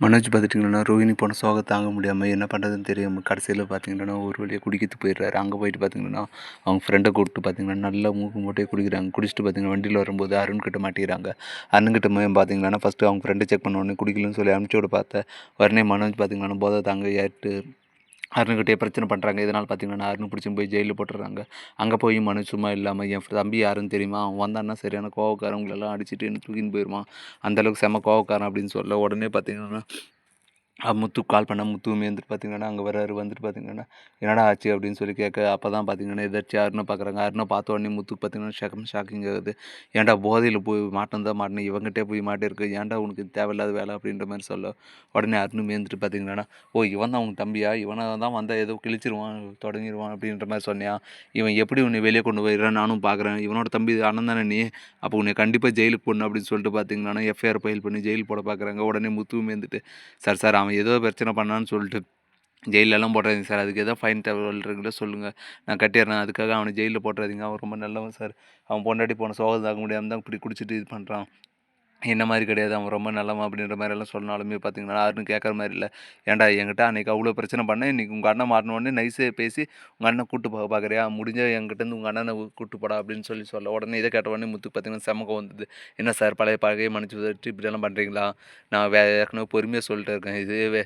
மனோஜ் பார்த்துட்டிங்கன்னா ரோஹினி போன சோகம் தாங்க முடியாமல் என்ன பண்ணுறதுன்னு தெரியாமல் கடைசியில் பார்த்தீங்கன்னா ஒரு வழியாக குடிக்கிறதுக்கு போயிடுறாரு. அங்கே போயிட்டு பார்த்தீங்கன்னா அவங்க ஃப்ரெண்டை கூப்பிட்டு பார்த்தீங்கன்னா நல்லா மூக்கு மூட்டையே குடிக்கிறாங்க. குடிச்சிட்டு பார்த்தீங்கன்னா வண்டியில் வரும்போது அருண் கிட்ட மாட்டிக்கிறாங்க. அருண்கிட்ட போய் பார்த்தீங்கன்னா ஃபஸ்ட்டு அவங்க ஃப்ரெண்டை செக் பண்ண உடனே குடிக்கலன்னு சொல்லி அனுப்பிச்சி விட பார்த்தேன் உடனே மனோஜ் பார்த்தீங்கன்னா போதை தாங்க ஏற்று அருணுக்கிட்டே பிரச்சனை பண்ணுறாங்க இதனால் பார்த்தீங்கன்னா அருண் பிடிச்சி போய் ஜெயிலில் போட்டுறாங்க அங்கே போய் மனு சும்மா இல்லாமல் என் தம்பி யாருன்னு தெரியுமா? அவன் வந்தான்னா சரியான கோவக்காரங்களெல்லாம் அடிச்சுட்டு என்ன தூக்கின்னு போயிடுவான் அந்தளவுக்கு செம்ம கோவக்காரன் அப்படின்னு சொல்ல உடனே பார்த்தீங்கன்னா முத்துக்கு கால் பண்ணால் முத்துவுமே வந்துட்டு பார்த்தீங்கன்னா அங்கே வராரு வந்துட்டு பார்த்தீங்கன்னா என்னடா ஆச்சு? அப்படின்னு சொல்லி கேட்க அப்போ தான் பார்த்தீங்கன்னா எதாச்சும் அருணை பார்க்குறாங்க அருணை பார்த்த உடனே முத்துக்கு பார்த்தீங்கன்னா ஷகம் ஷாக்கிங் ஆகுது ஏன்டா போதையில் போய் மாட்டம் தான் மாட்டினேன் இவங்ககிட்டே போய் மாட்டிருக்கு. ஏன்டா உனக்கு தேவையில்லாத வேலை? அப்படின்ற மாதிரி சொல்ல உடனே அருணுமே வந்துட்டு பார்த்தீங்கன்னா ஓ இவன் தான் உங்க தம்பியா? இவனை தான் வந்தால் ஏதோ கிழிச்சிருவான் தொடங்கிடுவான் அப்படின்ற மாதிரி சொன்னியா. இவன் எப்படி உன்னை வெளியே கொண்டு போயிடுறான்? நானும் பார்க்குறேன் இவனோட தம்பி அண்ணன் தானே நீ? அப்போ உன்னை கண்டிப்பாக ஜெயிலுக்கு போடணும் அப்படின்னு சொல்லிட்டு பார்த்தீங்கன்னா எஃப்ஐஆர் ஃபைல் பண்ணி ஜெயில் போட பார்க்குறாங்க உடனே முத்துவுமே வந்துட்டு சார் சார் அவன் ஏதோ பிரச்சனை பண்ணான்னு சொல்லிட்டு ஜெயிலெல்லாம் போடுறாதீங்க சார். அதுக்கு எதோ ஃபைன் தேவைப்படுறீங்களோ சொல்லுங்கள் நான் கட்டிடுறேன். அதுக்காக அவனை ஜெயிலில் போட்டுறாதீங்க. அவன் ரொம்ப நல்லவன் சார். அவன் பொண்டாட்டி போன சோகம் தாக்க முடியாமல் தான் இப்படி குடிச்சிட்டு இது பண்ணுறான் என்ன மாதிரி கிடையாது. அவன் ரொம்ப நல்லவன் அப்படின்ற மாதிரி எல்லாம் சொன்னாலுமே பார்த்தீங்கன்னா யாருன்னு கேட்குற மாதிரி இல்லை. ஏன்டா என்கிட்ட அன்றைக்கி அவ்வளோ பிரச்சனை பண்ணேன். இன்றைக்கி உங்கள் அண்ணன் மாட்டினோடனே நைஸே பேசி உங்கள் அண்ணன் கூட்டு போக பார்க்குறியா? முடிஞ்ச என்கிட்டருந்து உங்கள் அண்ணனை கூட்டு போடா அப்படின்னு சொல்லி சொல்ல. உடனே இதை கேட்ட உடனே முத்து பார்த்தீங்கன்னா செமக்கம் வந்தது. என்ன சார் பழைய பழகையை மன்னிச்சு விட்டு இப்படியெல்லாம் பண்ணுறீங்களா நான் வே ஏற்கனவே பொறுமையாக சொல்லிட்டு இருக்கேன். இது வே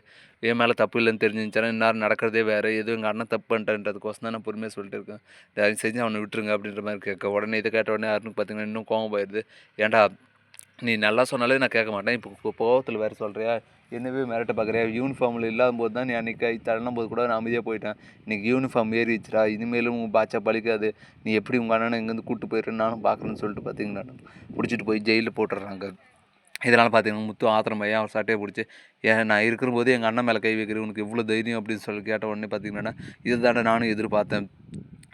என் மேலே தப்பு இல்லைன்னு தெரிஞ்சிருந்துச்சுன்னா இன்னும் நடக்கிறதே வேறு. எதுவும் எங்கள் அண்ணன் தப்பு பண்ணிட்டேன்றதுக்கோசம் தான் நான் பொறுமையாக சொல்லிட்டு இருக்கேன். தயவு செஞ்சு அவனை விட்டுருங்க அப்படின்ற மாதிரி கேட்க. உடனே இதை கேட்ட உடனே அருணுக்கு பார்த்தீங்கன்னா இன்னும் கோவம் போயிடுது. ஏன்டா நீ நல்லா சொன்னாலே நான் கேட்க மாட்டேன். இப்போ கோவத்தில் வேறு சொல்கிறியா என்னவே மிரட்ட பார்க்குறியா? யூனிஃபார்மில் இல்லாத போது தான் நீ அன்றைக்கி தள்ளும் போது கூட நான் அமைதியாக போயிட்டேன். இன்றைக்கி யூனிஃபார்ம் ஏறிச்சுடா இனிமேலும் பாச்சா பழிக்காது. நீ எப்படி உங்கள் அண்ணனை இங்கேருந்து கூப்பிட்டு போயிடுறேன்னு நானும் பார்க்குறேன்னு சொல்லிட்டு பார்த்தீங்கன்னா பிடிச்சிட்டு போய் ஜெயிலில் போட்டுடுறாங்க. இதனால் பார்த்தீங்கன்னா முத்து ஆத்திரம் பையன் அவர் சட்டையை பிடிச்சி ஏன் நான் இருக்கிறபோது எங்கள் அண்ணன் மேலே கை வைக்கிறேன். உனக்கு இவ்வளோ தைரியம் அப்படின்னு சொல்லி கேட்ட உடனே பார்த்தீங்கன்னா இது தானே நானும் எதிர்பார்த்தேன்.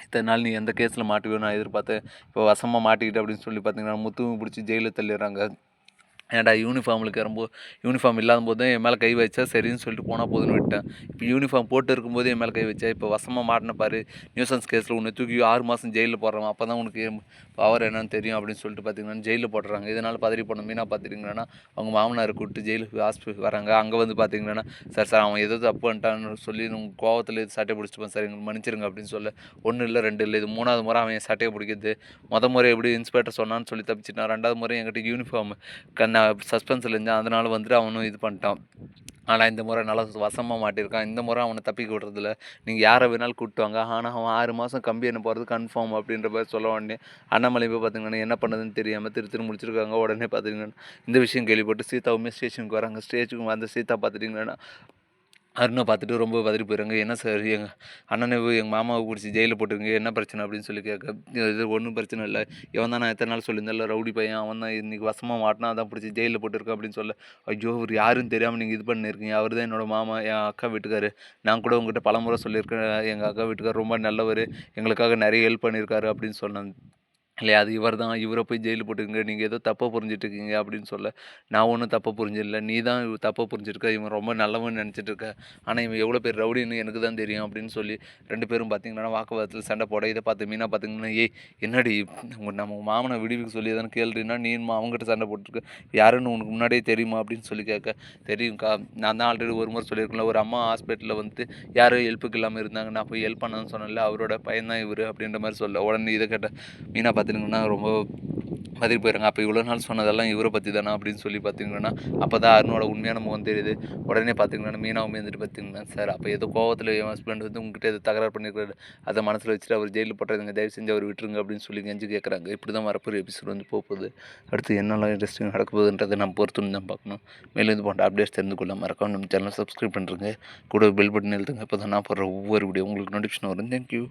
இத்தனை நாள் நீ எந்த கேஸில் மாட்டுவியோ நான் எதிர்பார்த்தேன். இப்போ வசமாக மாட்டிக்கிட்டு அப்படின்னு சொல்லி பார்த்தீங்கன்னா முத்துவும் பிடிச்சி ஜெயிலில் தள்ளிடுறாங்க. ஏன்டா யூனிஃபார்மில் ரொம்ப யூனிஃபார்ம் இல்லாத போது தான் என் மேலே கை வச்சா சரின்னு சொல்லிட்டு போனால் போதுன்னு விட்டேன். இப்போ யூனிஃபார்ம் போட்டு இருக்கும்போது என் மேலே கை வச்சா இப்போ வசமாக மாட்டின பாரு நியூசன்ஸ் கேஸில் உன்னை தூக்கி ஆறு மாதம் ஜெயிலில் போடுறான் அப்போ தான் உனக்கு பவர் என்னன்னு தெரியும் அப்படின்னு சொல்லிட்டு பார்த்தீங்கன்னா ஜெயிலில் போடுறாங்க இதனால் பதறி போன மீனா பார்த்துட்டிங்கன்னா அவங்க மாமனார் கூப்பிட்டு ஜெயிலுக்கு ஹாஸ்பிட்டல் வராங்க. அங்கே வந்து பார்த்தீங்கன்னா சார் சார் அவன் ஏதோ தப்பு பண்ணிட்டான்னு சொல்லி உங்கள் கோவத்தில் இது சட்டை பிடிச்சிப்பேன் சார் எங்களுக்கு மன்னிச்சிருங்க அப்படின்னு சொல்ல ஒன்றும் இல்லை ரெண்டு இல்லை. இது மூணாவது முறை அவன் சட்டையை பிடிக்கிறது. மொதல் முறை எப்படி இன்ஸ்பெக்டர் சொன்னான்னு சொல்லி தப்பிச்சிட்டான். ரெண்டாவது முறை என்கிட்ட யூனிஃபார்ம் கண் என்ன சஸ்பென்ஸில் இருந்தால் அதனால் வந்துட்டு அவனும் இது பண்ணிட்டான். ஆனால் இந்த முறை நல்லா வசமாக மாட்டியிருக்கான். இந்த முறை அவனை தப்பிக்க விடுறதில்ல. நீங்கள் யாரை வேணாலும் கூப்பிட்டு ஆனால் அவன் ஆறு மாதம் கம்பி என்ன போகிறது கன்ஃபார்ம் அப்படின்ற மாதிரி சொல்ல உடனே அண்ணாமலை போய் பார்த்தீங்கன்னா என்ன பண்ணுதுன்னு தெரியாமல் திரு திரு முடிச்சிருக்காங்க. உடனே பார்த்தீங்கன்னா இந்த விஷயம் கேள்விப்பட்டு சீதாவுமே ஸ்டேஷனுக்கு வராங்க. ஸ்டேஜுக்கு வந்த சீதா பார்த்துட்டிங்கன்னா அருணை பார்த்துட்டு ரொம்ப பதறி போயிடுறாங்க என்ன சார்? எங்கள் அண்ணனை எங்கள் மாமாவை பிடிச்சி ஜெயிலில் போட்டுருங்க. என்ன பிரச்சனை? அப்படின்னு சொல்லி கேட்க இது ஒன்றும் பிரச்சனை இல்லை. இவன் தான் நான் எத்தனை நாள் சொல்லியிருந்தேன் ரவுடி பையன். அவன் தான் இன்றைக்கி வசமாக மாட்டினா அதான் பிடிச்சி ஜெயிலில் போட்டுருக்கேன் அப்படின்னு சொல்ல ஐயோ அவர் யாருன்னு தெரியாமல் நீங்கள் இது பண்ணியிருக்கீங்க அவர் தான் என்னோடய மாமா என் அக்கா வீட்டுக்காரு. நான் கூட உங்கள்கிட்ட பலமுறை சொல்லியிருக்கேன். எங்கள் அக்கா வீட்டுக்கார் ரொம்ப நல்லவர். எங்களுக்காக நிறைய ஹெல்ப் பண்ணியிருக்காரு அப்படின்னு சொன்னேன் இல்லையா அது இவர் தான் இவரை போய் ஜெயிலில் போட்டுக்கங்க நீங்கள் ஏதோ தப்பாக புரிஞ்சிட்ருக்கீங்க அப்படின்னு சொல்ல நான் ஒன்றும் தப்பாக புரிஞ்சிடல நீ தான் தப்பாக புரிஞ்சிருக்க இவன் ரொம்ப நல்லவன் நினச்சிட்டு இருக்க ஆனால் இவன் எவ்வளோ பேர் ரவுடின்னு எனக்கு தான் தெரியும் அப்படின்னு சொல்லி ரெண்டு பேரும் பார்த்தீங்கன்னா வாக்குவாதத்தில் சண்டை போட இதை பார்த்து மீனா பார்த்தீங்கன்னா ஏய் என்னடி நம்ம மாமனை விடுவிக்க சொல்லி எதனா கேள்றினா நீ அவங்ககிட்ட சண்டை போட்டுருக்க யாருன்னு உனக்கு முன்னாடியே தெரியுமா? அப்படின்னு சொல்லி கேட்க தெரியும்க்கா நான் தான் ஆல்ரெடி ஒரு முறை சொல்லியிருக்கேன்ல ஒரு அம்மா ஹாஸ்பிட்டலில் வந்து யாரும் ஹெல்ப்புக்கு இல்லாமல் இருந்தாங்க நான் போய் ஹெல்ப் பண்ணணும்னு சொன்னல அவரோட பையன் தான் இவர் அப்படின்ற மாதிரி சொல்ல உடனே இதை கேட்ட மீனா பார்த்துட்டிங்கன்னா ரொம்ப மதிப்பு போயிடுறாங்க. அப்போ இவ்வளோ நாள் சொன்னதெல்லாம் இவரை பற்றி தானே அப்படின்னு சொல்லி பார்த்தீங்கன்னா அப்போ தான் அருணோட உண்மையான முகம் தெரியுது. உடனே பார்த்தீங்கன்னா மீனாவும் வந்துட்டு பார்த்தீங்கன்னா சார் அப்போ ஏதோ கோவத்தில் என் ஹஸ்பண்ட் வந்து உங்ககிட்ட எது தகராறு பண்ணியிருக்காரு அதை மனசில் வச்சுட்டு அவர் ஜெயிலில் போட்டுறதுங்க தயவு செஞ்சு அவர் விட்டுருங்க அப்படின்னு சொல்லி கெஞ்சு கேட்குறாங்க இப்படி தான் வரப்போகிற எபிசோட் வந்து போகுது. அடுத்து என்னெல்லாம் இன்ட்ரெஸ்டிங் நடக்க போகுதுன்றதை நம்ம பொறுத்துன்னு தான் பார்க்கணும். மேலும் இது போன்ற அப்டேட்ஸ் தெரிந்து கொள்ள மறக்காம நம்ம சேனல் சப்ஸ்கிரைப் பண்ணுறங்க கூட பெல் பட்டன் எழுதுங்க இப்போ தான் நான் போடுற ஒவ்வொரு வீடியோ உங்களுக்கு நோட்டிஃபிகேஷன் வரும். தேங்க்யூ